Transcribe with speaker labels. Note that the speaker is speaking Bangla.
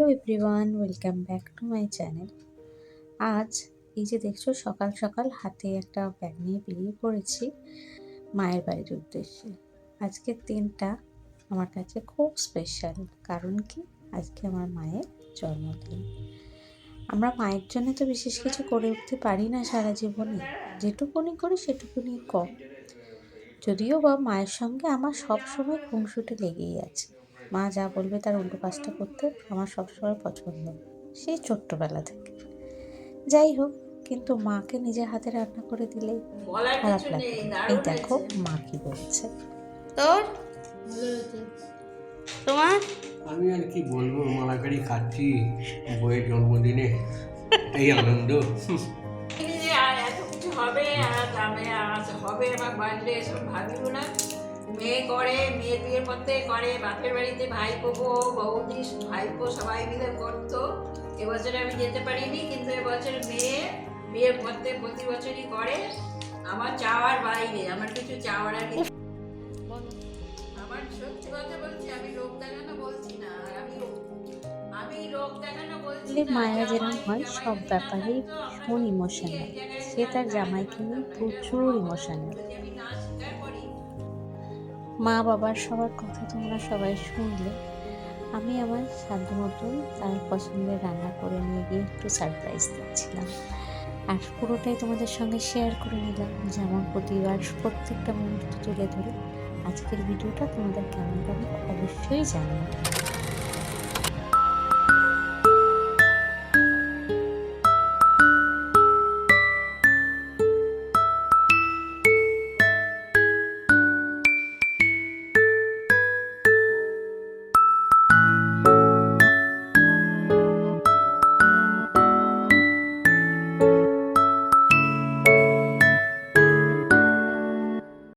Speaker 1: Hello everyone, welcome back to my channel. আজ এই যে দেখছ, সকাল সকাল হাতে একটা ব্যাগ নিয়ে বেরিয়ে পড়েছি মায়ের বাড়ির উদ্দেশ্যে। আজকের দিনটা আমার কাছে খুব স্পেশাল কারণ কি? আজকে আমার মায়ের জন্মদিন। আমরা মায়ের জন্য তো বিশেষ কিছু করে উঠতে পারি না সারা জীবনে। যেটুকুনি করি সেটুকুনি কম যদিও বা মায়ের সঙ্গে আমার সব সময় খুনসুটি লেগেই আছে। মা যা বলবে তার উল্টো কাজটা করতে আমার সবসময় পছন্দ। সেই ছোট্টবেলা থেকে। যাই হোক কিন্তু মাকে নিজের হাতে রান্না করে দিলে খারাপ লাগে। এই দেখো মা কি বলছে।
Speaker 2: তোর? তোমার?
Speaker 3: আমি আর কি বলব মালাকারি খাচ্ছি বইয়ের জন্মদিনে। এই আনন্দ।
Speaker 2: হবে আর হবে আমার বাড়িতে এসব ভাবিও না। মেয়ে করে মেয়ের বিয়ের পর থেকে করে বাপের বাড়িতে ভাইপো বউ বৌদি ভাইপো সবাই মিলে করতো। এবছরে আমি যেতে পারিনি কিন্তু এবছর মেয়ে বিয়ের পর থেকে প্রতি বছরই করে। আমার চাওয়ার বাইরে আমার কিছু চাওয়ার আর কিছু আমার সত্যি কথা বলছি আমি লোক দেখানো বলছি না আর আমি আমি লোক দেখানো বলছি
Speaker 1: আসলে যেরকম হয় সব ব্যাপারেই
Speaker 2: জানি
Speaker 1: ভীষণ ইমোশনাল সে তার জামাইকে নিয়ে প্রচুর ইমোশনাল মা বাবার সবার কথা তোমরা সবাই শুনলে। আমি আমার সাধ্য মতন তার পছন্দের রান্না করে নিয়ে গিয়ে একটু সারপ্রাইজ দিচ্ছিলাম। আর পুরোটাই তোমাদের সঙ্গে শেয়ার করে নিলাম যেমন প্রতিবার প্রত্যেকটা মুহূর্ত তুলে ধরে আজকের ভিডিওটা তোমাদের কেমন কেমন অবশ্যই জানাবে